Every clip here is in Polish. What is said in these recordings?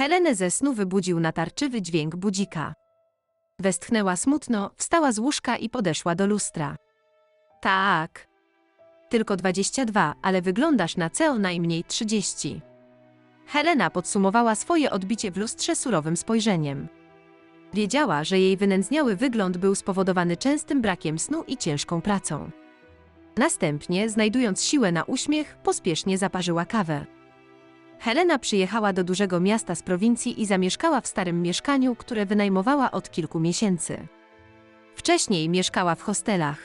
Helenę ze snu wybudził natarczywy dźwięk budzika. Westchnęła smutno, wstała z łóżka i podeszła do lustra. Tak. Tylko 22, ale wyglądasz na co najmniej 30. Helena podsumowała swoje odbicie w lustrze surowym spojrzeniem. Wiedziała, że jej wynędzniały wygląd był spowodowany częstym brakiem snu i ciężką pracą. Następnie, znajdując siłę na uśmiech, pospiesznie zaparzyła kawę. Helena przyjechała do dużego miasta z prowincji i zamieszkała w starym mieszkaniu, które wynajmowała od kilku miesięcy. Wcześniej mieszkała w hostelach.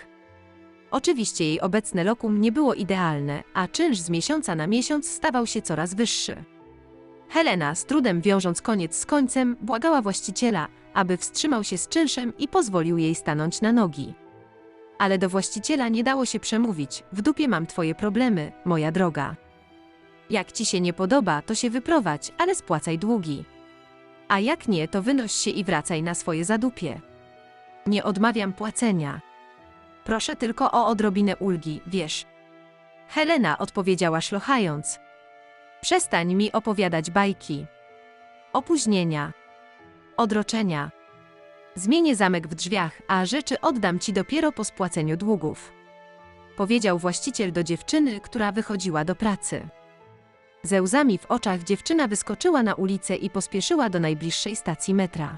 Oczywiście jej obecne lokum nie było idealne, a czynsz z miesiąca na miesiąc stawał się coraz wyższy. Helena, z trudem wiążąc koniec z końcem, błagała właściciela, aby wstrzymał się z czynszem i pozwolił jej stanąć na nogi. Ale do właściciela nie dało się przemówić, w dupie mam twoje problemy, moja droga. Jak ci się nie podoba, to się wyprowadź, ale spłacaj długi. A jak nie, to wynoś się i wracaj na swoje zadupie. Nie odmawiam płacenia. Proszę tylko o odrobinę ulgi, wiesz. Helena odpowiedziała szlochając. Przestań mi opowiadać bajki. Opóźnienia. Odroczenia. Zmienię zamek w drzwiach, a rzeczy oddam ci dopiero po spłaceniu długów. Powiedział właściciel do dziewczyny, która wychodziła do pracy. Ze łzami w oczach dziewczyna wyskoczyła na ulicę i pospieszyła do najbliższej stacji metra.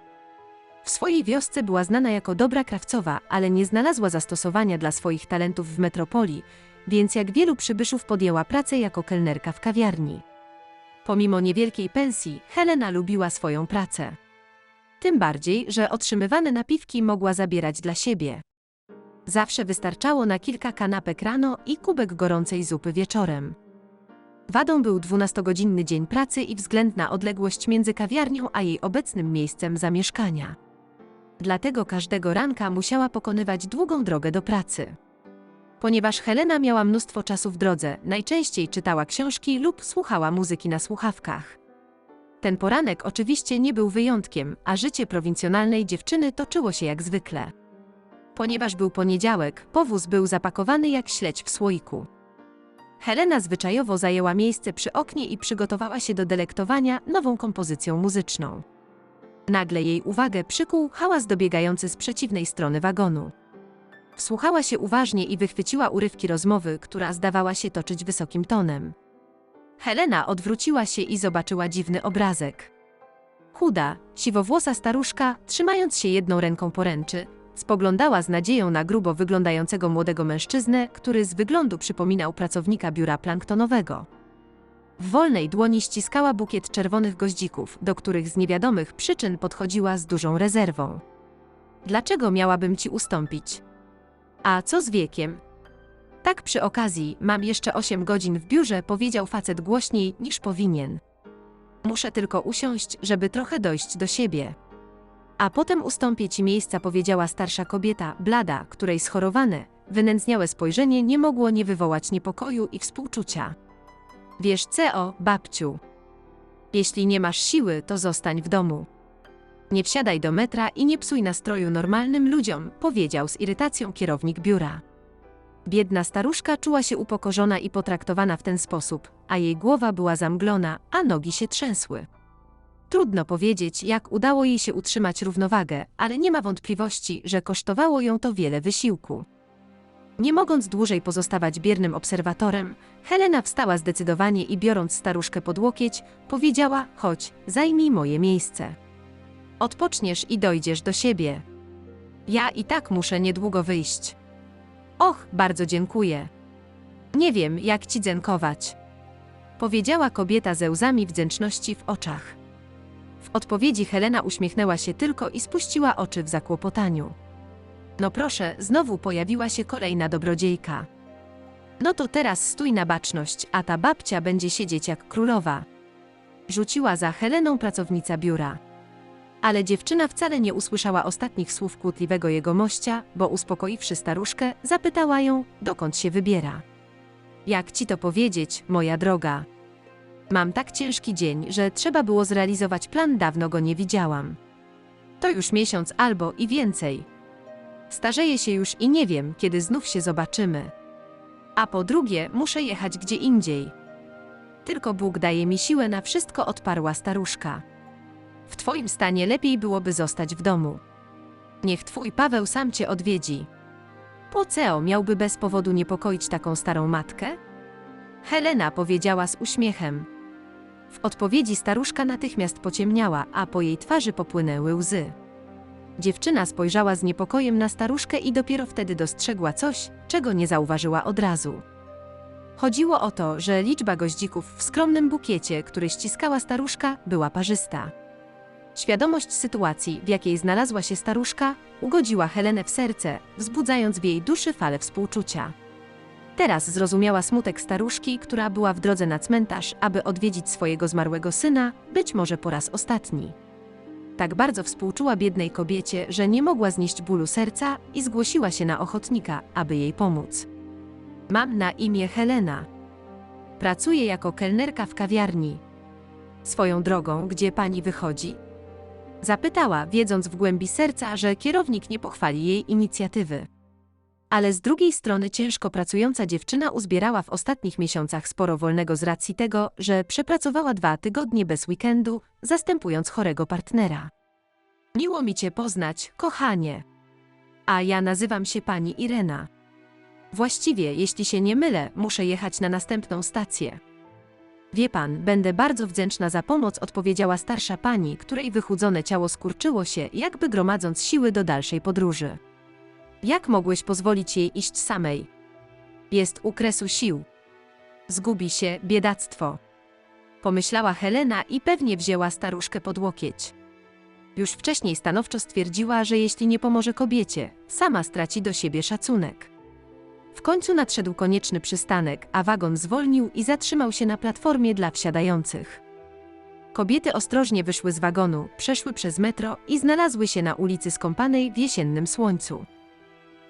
W swojej wiosce była znana jako dobra krawcowa, ale nie znalazła zastosowania dla swoich talentów w metropolii, więc jak wielu przybyszów podjęła pracę jako kelnerka w kawiarni. Pomimo niewielkiej pensji, Helena lubiła swoją pracę. Tym bardziej, że otrzymywane napiwki mogła zabierać dla siebie. Zawsze wystarczało na kilka kanapek rano i kubek gorącej zupy wieczorem. Wadą był 12-godzinny dzień pracy i względna odległość między kawiarnią a jej obecnym miejscem zamieszkania. Dlatego każdego ranka musiała pokonywać długą drogę do pracy. Ponieważ Helena miała mnóstwo czasu w drodze, najczęściej czytała książki lub słuchała muzyki na słuchawkach. Ten poranek oczywiście nie był wyjątkiem, a życie prowincjonalnej dziewczyny toczyło się jak zwykle. Ponieważ był poniedziałek, powóz był zapakowany jak śledź w słoiku. Helena zwyczajowo zajęła miejsce przy oknie i przygotowała się do delektowania nową kompozycją muzyczną. Nagle jej uwagę przykuł hałas dobiegający z przeciwnej strony wagonu. Wsłuchała się uważnie i wychwyciła urywki rozmowy, która zdawała się toczyć wysokim tonem. Helena odwróciła się i zobaczyła dziwny obrazek. Chuda, siwowłosa staruszka, trzymając się jedną ręką poręczy, spoglądała z nadzieją na grubo wyglądającego młodego mężczyznę, który z wyglądu przypominał pracownika biura planktonowego. W wolnej dłoni ściskała bukiet czerwonych goździków, do których z niewiadomych przyczyn podchodziła z dużą rezerwą. Dlaczego miałabym ci ustąpić? A co z wiekiem? Tak przy okazji, mam jeszcze 8 godzin w biurze, powiedział facet głośniej niż powinien. Muszę tylko usiąść, żeby trochę dojść do siebie. A potem ustąpię ci miejsca, powiedziała starsza kobieta, blada, której schorowane, wynędzniałe spojrzenie nie mogło nie wywołać niepokoju i współczucia. Wiesz co, babciu? Jeśli nie masz siły, to zostań w domu. Nie wsiadaj do metra i nie psuj nastroju normalnym ludziom, powiedział z irytacją kierownik biura. Biedna staruszka czuła się upokorzona i potraktowana w ten sposób, a jej głowa była zamglona, a nogi się trzęsły. Trudno powiedzieć, jak udało jej się utrzymać równowagę, ale nie ma wątpliwości, że kosztowało ją to wiele wysiłku. Nie mogąc dłużej pozostawać biernym obserwatorem, Helena wstała zdecydowanie i biorąc staruszkę pod łokieć, powiedziała: Chodź, zajmij moje miejsce. Odpoczniesz i dojdziesz do siebie. Ja i tak muszę niedługo wyjść. Och, bardzo dziękuję. Nie wiem, jak ci dziękować. Powiedziała kobieta ze łzami wdzięczności w oczach. W odpowiedzi Helena uśmiechnęła się tylko i spuściła oczy w zakłopotaniu. No proszę, znowu pojawiła się kolejna dobrodziejka. No to teraz stój na baczność, a ta babcia będzie siedzieć jak królowa. Rzuciła za Heleną pracownica biura. Ale dziewczyna wcale nie usłyszała ostatnich słów kłótliwego jegomościa, bo uspokoiwszy staruszkę, zapytała ją, dokąd się wybiera. Jak ci to powiedzieć, moja droga? Mam tak ciężki dzień, że trzeba było zrealizować plan, dawno go nie widziałam. To już miesiąc albo i więcej. Starzeję się już i nie wiem, kiedy znów się zobaczymy. A po drugie, muszę jechać gdzie indziej. Tylko Bóg daje mi siłę na wszystko, odparła staruszka. W twoim stanie lepiej byłoby zostać w domu. Niech twój Paweł sam cię odwiedzi. Po co miałby bez powodu niepokoić taką starą matkę? Helena powiedziała z uśmiechem. W odpowiedzi staruszka natychmiast pociemniała, a po jej twarzy popłynęły łzy. Dziewczyna spojrzała z niepokojem na staruszkę i dopiero wtedy dostrzegła coś, czego nie zauważyła od razu. Chodziło o to, że liczba goździków w skromnym bukiecie, który ściskała staruszka, była parzysta. Świadomość sytuacji, w jakiej znalazła się staruszka, ugodziła Helenę w serce, wzbudzając w jej duszy falę współczucia. Teraz zrozumiała smutek staruszki, która była w drodze na cmentarz, aby odwiedzić swojego zmarłego syna, być może po raz ostatni. Tak bardzo współczuła biednej kobiecie, że nie mogła znieść bólu serca i zgłosiła się na ochotnika, aby jej pomóc. Mam na imię Helena. Pracuję jako kelnerka w kawiarni. Swoją drogą, gdzie pani wychodzi? Zapytała, wiedząc w głębi serca, że kierownik nie pochwali jej inicjatywy. Ale z drugiej strony ciężko pracująca dziewczyna uzbierała w ostatnich miesiącach sporo wolnego z racji tego, że przepracowała dwa tygodnie bez weekendu, zastępując chorego partnera. Miło mi cię poznać, kochanie. A ja nazywam się pani Irena. Właściwie, jeśli się nie mylę, muszę jechać na następną stację. Wie pan, będę bardzo wdzięczna za pomoc, odpowiedziała starsza pani, której wychudzone ciało skurczyło się, jakby gromadząc siły do dalszej podróży. Jak mogłeś pozwolić jej iść samej? Jest u kresu sił. Zgubi się, biedactwo. Pomyślała Helena i pewnie wzięła staruszkę pod łokieć. Już wcześniej stanowczo stwierdziła, że jeśli nie pomoże kobiecie, sama straci do siebie szacunek. W końcu nadszedł konieczny przystanek, a wagon zwolnił i zatrzymał się na platformie dla wsiadających. Kobiety ostrożnie wyszły z wagonu, przeszły przez metro i znalazły się na ulicy skąpanej w jesiennym słońcu.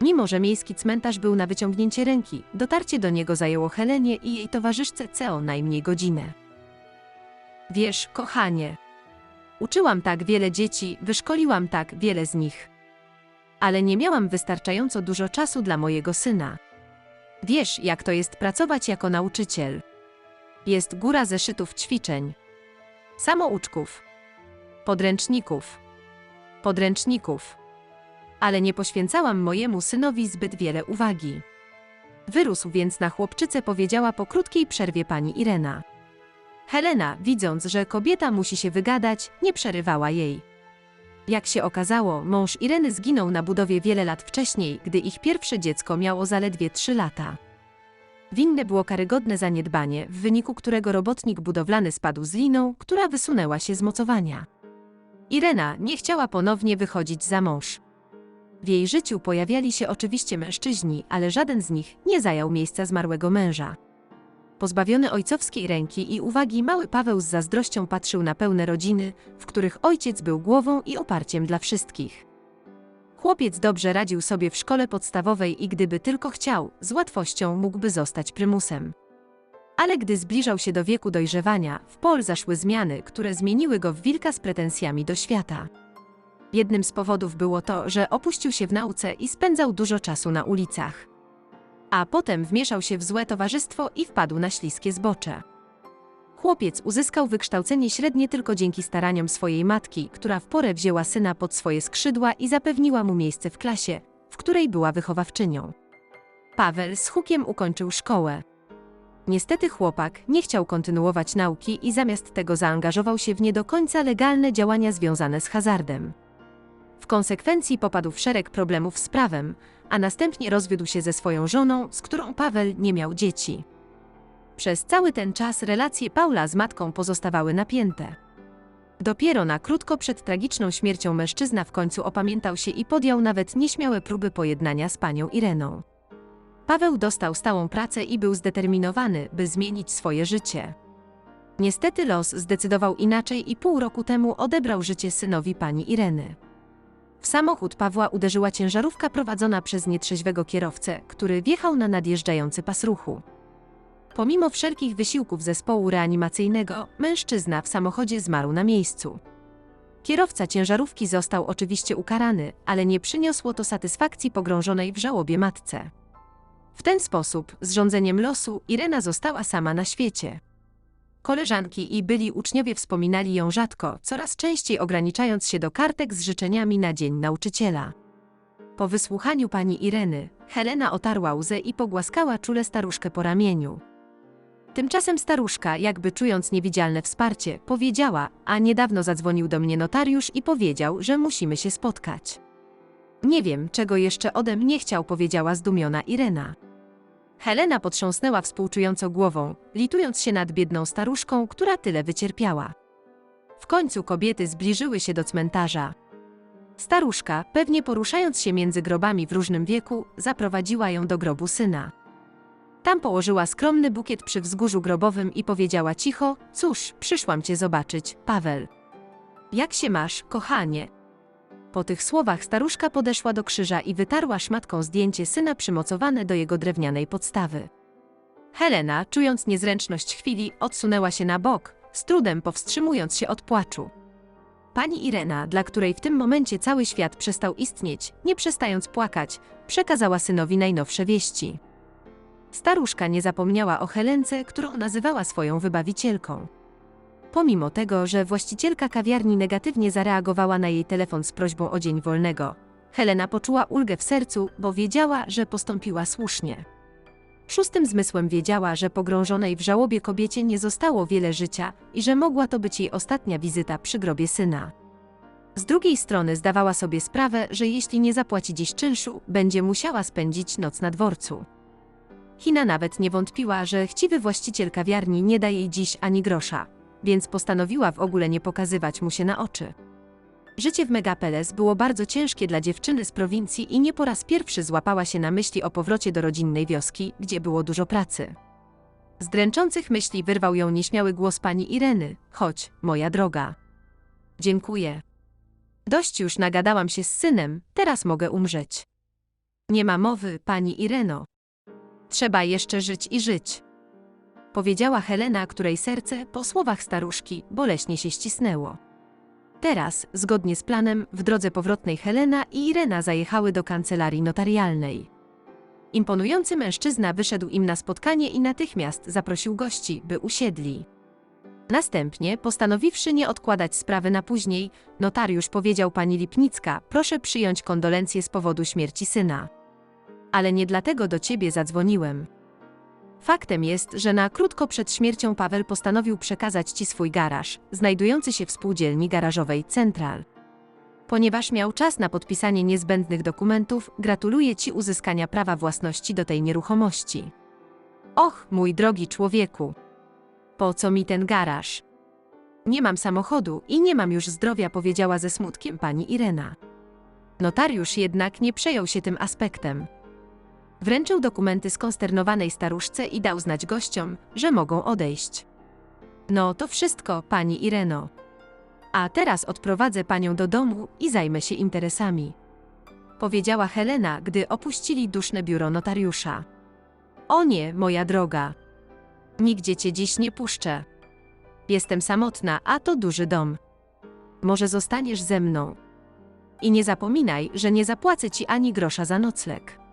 Mimo, że miejski cmentarz był na wyciągnięcie ręki, dotarcie do niego zajęło Helenie i jej towarzyszce CO najmniej godzinę. Wiesz, kochanie, uczyłam tak wiele dzieci, wyszkoliłam tak wiele z nich. Ale nie miałam wystarczająco dużo czasu dla mojego syna. Wiesz, jak to jest pracować jako nauczyciel. Jest góra zeszytów ćwiczeń, samouczków, podręczników, podręczników. Ale nie poświęcałam mojemu synowi zbyt wiele uwagi. Wyrósł więc na chłopczycę, powiedziała po krótkiej przerwie pani Irena. Helena, widząc, że kobieta musi się wygadać, nie przerywała jej. Jak się okazało, mąż Ireny zginął na budowie wiele lat wcześniej, gdy ich pierwsze dziecko miało zaledwie 3 lata. Winne było karygodne zaniedbanie, w wyniku którego robotnik budowlany spadł z liną, która wysunęła się z mocowania. Irena nie chciała ponownie wychodzić za mąż. W jej życiu pojawiali się oczywiście mężczyźni, ale żaden z nich nie zajął miejsca zmarłego męża. Pozbawiony ojcowskiej ręki i uwagi, mały Paweł z zazdrością patrzył na pełne rodziny, w których ojciec był głową i oparciem dla wszystkich. Chłopiec dobrze radził sobie w szkole podstawowej i gdyby tylko chciał, z łatwością mógłby zostać prymusem. Ale gdy zbliżał się do wieku dojrzewania, w pol zaszły zmiany, które zmieniły go w wilka z pretensjami do świata. Jednym z powodów było to, że opuścił się w nauce i spędzał dużo czasu na ulicach. A potem wmieszał się w złe towarzystwo i wpadł na śliskie zbocze. Chłopiec uzyskał wykształcenie średnie tylko dzięki staraniom swojej matki, która w porę wzięła syna pod swoje skrzydła i zapewniła mu miejsce w klasie, w której była wychowawczynią. Paweł z hukiem ukończył szkołę. Niestety chłopak nie chciał kontynuować nauki i zamiast tego zaangażował się w nie do końca legalne działania związane z hazardem. W konsekwencji popadł w szereg problemów z prawem, a następnie rozwiódł się ze swoją żoną, z którą Paweł nie miał dzieci. Przez cały ten czas relacje Paula z matką pozostawały napięte. Dopiero na krótko przed tragiczną śmiercią mężczyzna w końcu opamiętał się i podjął nawet nieśmiałe próby pojednania z panią Ireną. Paweł dostał stałą pracę i był zdeterminowany, by zmienić swoje życie. Niestety los zdecydował inaczej i pół roku temu odebrał życie synowi pani Ireny. W samochód Pawła uderzyła ciężarówka prowadzona przez nietrzeźwego kierowcę, który wjechał na nadjeżdżający pas ruchu. Pomimo wszelkich wysiłków zespołu reanimacyjnego, mężczyzna w samochodzie zmarł na miejscu. Kierowca ciężarówki został oczywiście ukarany, ale nie przyniosło to satysfakcji pogrążonej w żałobie matce. W ten sposób, z rządzeniem losu, Irena została sama na świecie. Koleżanki i byli uczniowie wspominali ją rzadko, coraz częściej ograniczając się do kartek z życzeniami na Dzień Nauczyciela. Po wysłuchaniu pani Ireny, Helena otarła łzę i pogłaskała czule staruszkę po ramieniu. Tymczasem staruszka, jakby czując niewidzialne wsparcie, powiedziała, a niedawno zadzwonił do mnie notariusz i powiedział, że musimy się spotkać. Nie wiem, czego jeszcze ode mnie chciał, powiedziała zdumiona Irena. Helena potrząsnęła współczująco głową, litując się nad biedną staruszką, która tyle wycierpiała. W końcu kobiety zbliżyły się do cmentarza. Staruszka, pewnie poruszając się między grobami w różnym wieku, zaprowadziła ją do grobu syna. Tam położyła skromny bukiet przy wzgórzu grobowym i powiedziała cicho: Cóż, przyszłam cię zobaczyć, Paweł. Jak się masz, kochanie? Po tych słowach staruszka podeszła do krzyża i wytarła szmatką zdjęcie syna przymocowane do jego drewnianej podstawy. Helena, czując niezręczność chwili, odsunęła się na bok, z trudem powstrzymując się od płaczu. Pani Irena, dla której w tym momencie cały świat przestał istnieć, nie przestając płakać, przekazała synowi najnowsze wieści. Staruszka nie zapomniała o Helence, którą nazywała swoją wybawicielką. Pomimo tego, że właścicielka kawiarni negatywnie zareagowała na jej telefon z prośbą o dzień wolnego, Helena poczuła ulgę w sercu, bo wiedziała, że postąpiła słusznie. Szóstym zmysłem wiedziała, że pogrążonej w żałobie kobiecie nie zostało wiele życia i że mogła to być jej ostatnia wizyta przy grobie syna. Z drugiej strony zdawała sobie sprawę, że jeśli nie zapłaci dziś czynszu, będzie musiała spędzić noc na dworcu. Hina nawet nie wątpiła, że chciwy właściciel kawiarni nie da jej dziś ani grosza, więc postanowiła w ogóle nie pokazywać mu się na oczy. Życie w Megapeles było bardzo ciężkie dla dziewczyny z prowincji i nie po raz pierwszy złapała się na myśli o powrocie do rodzinnej wioski, gdzie było dużo pracy. Z dręczących myśli wyrwał ją nieśmiały głos pani Ireny: Chodź, moja droga. Dziękuję. Dość już nagadałam się z synem, teraz mogę umrzeć. Nie ma mowy, pani Ireno. Trzeba jeszcze żyć i żyć. Powiedziała Helena, której serce, po słowach staruszki, boleśnie się ścisnęło. Teraz, zgodnie z planem, w drodze powrotnej Helena i Irena zajechały do kancelarii notarialnej. Imponujący mężczyzna wyszedł im na spotkanie i natychmiast zaprosił gości, by usiedli. Następnie, postanowiwszy nie odkładać sprawy na później, notariusz powiedział pani Lipnicka: Proszę przyjąć kondolencje z powodu śmierci syna. Ale nie dlatego do ciebie zadzwoniłem. Faktem jest, że na krótko przed śmiercią Paweł postanowił przekazać ci swój garaż, znajdujący się w spółdzielni garażowej Central. Ponieważ miał czas na podpisanie niezbędnych dokumentów, gratuluję ci uzyskania prawa własności do tej nieruchomości. Och, mój drogi człowieku! Po co mi ten garaż? Nie mam samochodu i nie mam już zdrowia, powiedziała ze smutkiem pani Irena. Notariusz jednak nie przejął się tym aspektem. Wręczył dokumenty skonsternowanej staruszce i dał znać gościom, że mogą odejść. No to wszystko, pani Ireno. A teraz odprowadzę panią do domu i zajmę się interesami. Powiedziała Helena, gdy opuścili duszne biuro notariusza. O nie, moja droga. Nigdzie cię dziś nie puszczę. Jestem samotna, a to duży dom. Może zostaniesz ze mną. I nie zapominaj, że nie zapłacę ci ani grosza za nocleg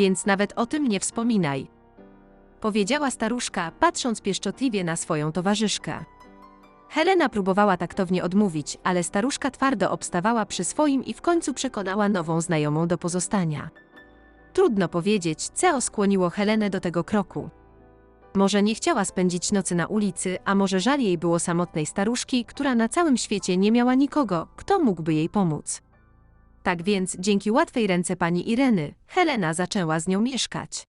więc nawet o tym nie wspominaj. Powiedziała staruszka, patrząc pieszczotliwie na swoją towarzyszkę. Helena próbowała taktownie odmówić, ale staruszka twardo obstawała przy swoim i w końcu przekonała nową znajomą do pozostania. Trudno powiedzieć, co skłoniło Helenę do tego kroku. Może nie chciała spędzić nocy na ulicy, a może żal jej było samotnej staruszki, która na całym świecie nie miała nikogo, kto mógłby jej pomóc. Tak więc, dzięki łatwej ręce pani Ireny, Helena zaczęła z nią mieszkać.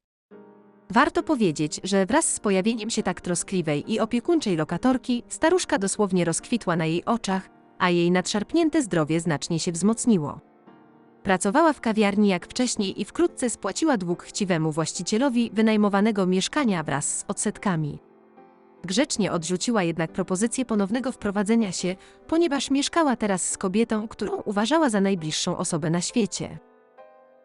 Warto powiedzieć, że wraz z pojawieniem się tak troskliwej i opiekuńczej lokatorki, staruszka dosłownie rozkwitła na jej oczach, a jej nadszarpnięte zdrowie znacznie się wzmocniło. Pracowała w kawiarni jak wcześniej i wkrótce spłaciła dług chciwemu właścicielowi wynajmowanego mieszkania wraz z odsetkami. Grzecznie odrzuciła jednak propozycję ponownego wprowadzenia się, ponieważ mieszkała teraz z kobietą, którą uważała za najbliższą osobę na świecie.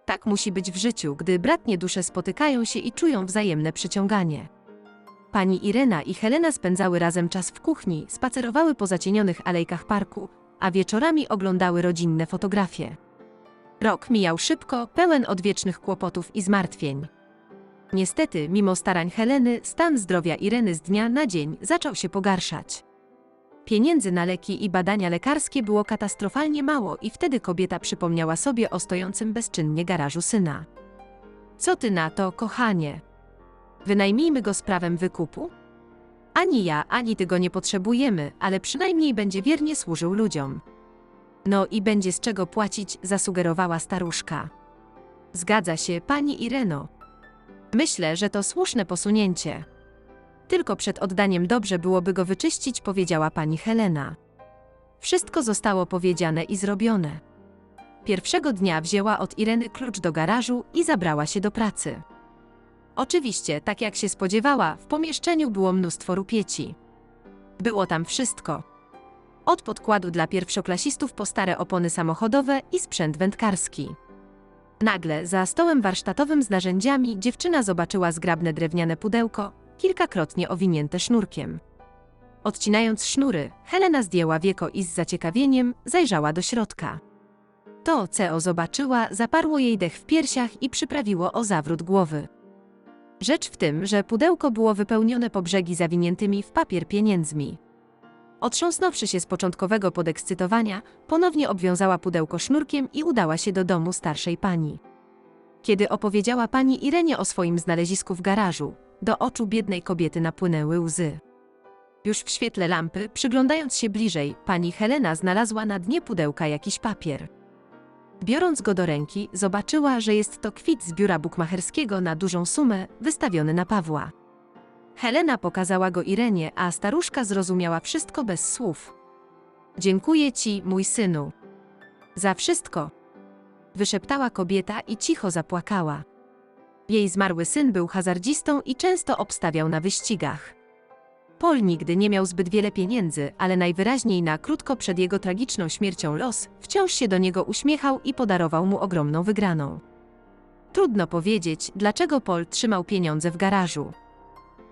Tak musi być w życiu, gdy bratnie dusze spotykają się i czują wzajemne przyciąganie. Pani Irena i Helena spędzały razem czas w kuchni, spacerowały po zacienionych alejkach parku, a wieczorami oglądały rodzinne fotografie. Rok mijał szybko, pełen odwiecznych kłopotów i zmartwień. Niestety, mimo starań Heleny, stan zdrowia Ireny z dnia na dzień zaczął się pogarszać. Pieniędzy na leki i badania lekarskie było katastrofalnie mało i wtedy kobieta przypomniała sobie o stojącym bezczynnie garażu syna. Co ty na to, kochanie? Wynajmijmy go z prawem wykupu? Ani ja, ani ty go nie potrzebujemy, ale przynajmniej będzie wiernie służył ludziom. No i będzie z czego płacić, zasugerowała staruszka. Zgadza się, pani Ireno. Myślę, że to słuszne posunięcie. Tylko przed oddaniem dobrze byłoby go wyczyścić, powiedziała pani Helena. Wszystko zostało powiedziane i zrobione. Pierwszego dnia wzięła od Ireny klucz do garażu i zabrała się do pracy. Oczywiście, tak jak się spodziewała, w pomieszczeniu było mnóstwo rupieci. Było tam wszystko. Od podkładu dla pierwszoklasistów po stare opony samochodowe i sprzęt wędkarski. Nagle, za stołem warsztatowym z narzędziami, dziewczyna zobaczyła zgrabne drewniane pudełko, kilkakrotnie owinięte sznurkiem. Odcinając sznury, Helena zdjęła wieko i z zaciekawieniem zajrzała do środka. To, co zobaczyła, zaparło jej dech w piersiach i przyprawiło o zawrót głowy. Rzecz w tym, że pudełko było wypełnione po brzegi zawiniętymi w papier pieniędzmi. Otrząsnąwszy się z początkowego podekscytowania, ponownie obwiązała pudełko sznurkiem i udała się do domu starszej pani. Kiedy opowiedziała pani Irenie o swoim znalezisku w garażu, do oczu biednej kobiety napłynęły łzy. Już w świetle lampy, przyglądając się bliżej, pani Helena znalazła na dnie pudełka jakiś papier. Biorąc go do ręki, zobaczyła, że jest to kwit z biura bukmacherskiego na dużą sumę, wystawiony na Pawła. Helena pokazała go Irenie, a staruszka zrozumiała wszystko bez słów. Dziękuję ci, mój synu. Za wszystko. Wyszeptała kobieta i cicho zapłakała. Jej zmarły syn był hazardzistą i często obstawiał na wyścigach. Paul nigdy nie miał zbyt wiele pieniędzy, ale najwyraźniej na krótko przed jego tragiczną śmiercią los wciąż się do niego uśmiechał i podarował mu ogromną wygraną. Trudno powiedzieć, dlaczego Paul trzymał pieniądze w garażu.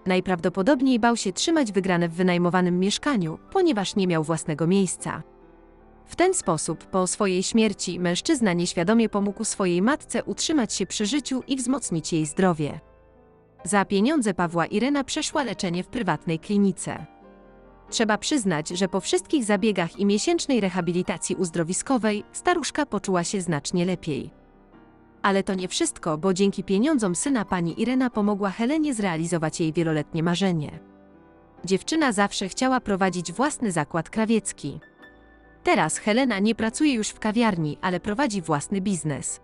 Najprawdopodobniej bał się trzymać wygrane w wynajmowanym mieszkaniu, ponieważ nie miał własnego miejsca. W ten sposób, po swojej śmierci, mężczyzna nieświadomie pomógł swojej matce utrzymać się przy życiu i wzmocnić jej zdrowie. Za pieniądze Pawła Irena przeszła leczenie w prywatnej klinice. Trzeba przyznać, że po wszystkich zabiegach i miesięcznej rehabilitacji uzdrowiskowej staruszka poczuła się znacznie lepiej. Ale to nie wszystko, bo dzięki pieniądzom syna pani Irena pomogła Helenie zrealizować jej wieloletnie marzenie. Dziewczyna zawsze chciała prowadzić własny zakład krawiecki. Teraz Helena nie pracuje już w kawiarni, ale prowadzi własny biznes.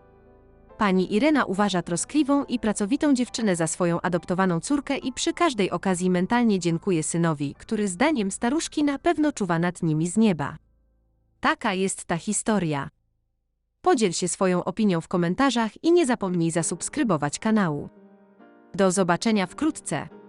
Pani Irena uważa troskliwą i pracowitą dziewczynę za swoją adoptowaną córkę i przy każdej okazji mentalnie dziękuje synowi, który zdaniem staruszki na pewno czuwa nad nimi z nieba. Taka jest ta historia. Podziel się swoją opinią w komentarzach i nie zapomnij zasubskrybować kanału. Do zobaczenia wkrótce.